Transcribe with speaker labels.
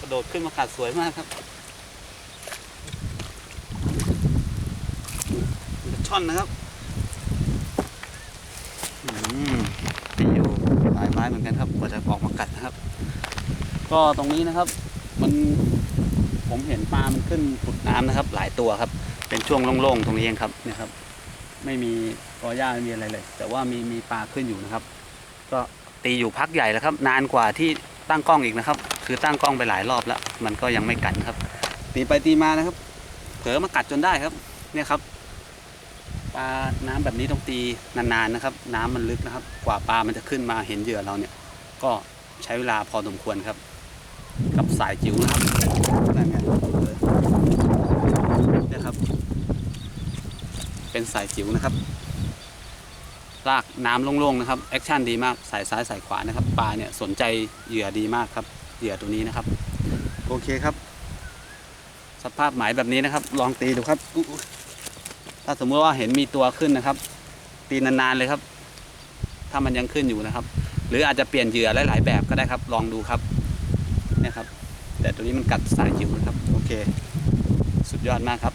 Speaker 1: กระโดดขึ้นมากัดสวยมากครับช่อนนะครับอืมตีอยู่หลายไม้เหมือนกันครับกว่าจะออกมากัดนะครับ ก็ตรงนี้นะครับ มันผมเห็นปลามันขึ้นผุดน้ำนะครับ หลายตัวครับ เป็นช่วงโล่งๆตรงนี้เองครับนี่ครับ ไม่มีกอหญ้าไม่มีอะไรเลย แต่ว่ามีมีปลาขึ้นอยู่นะครับ ก็ตีอยู่พักใหญ่แล้วครับ นานกว่าที่ตั้งกล้องอีกนะครับ คือตั้งกล้องไปหลายรอบแล้ว มันก็ยังไม่กัดนะครับ ตีไปตีมานะครับ เผลอมากัดจนได้ครับ เนี่ยครับปลาน้ำแบบนี้ต้องตีนานๆนะครับ น้ำมันลึกนะครับ กว่าปลามันจะขึ้นมาเห็นเหยื่อเราเนี่ย ก็ใช้เวลาพอสมควรครับ กับสายจิ๋วนะครับนั่นไงเนี่ยครับ เป็นสายจิ๋วนะครับ ลากน้ำโล่งๆนะครับแอคชั่นดีมากสายซ้ายสายขวานะครับปลาเนี่ยสนใจเหยื่อดีมากครับเหยื่อตัวนี้นะครับ โอเคครับ สภาพหมายแบบนี้นะครับ ลองตีดูครับอุ๊ยถ้าสมมติว่าเห็นมีตัวขึ้นนะครับ ตีนานๆเลยครับ ถ้ามันยังขึ้นอยู่นะครับ หรืออาจจะเปลี่ยนเหยื่อหลายๆแบบก็ได้ครับ ลองดูครับเนี่ยครับ แต่ตัวนี้มันกัดสายจิ๋วนะครับ โอเค สุดยอดมากครับ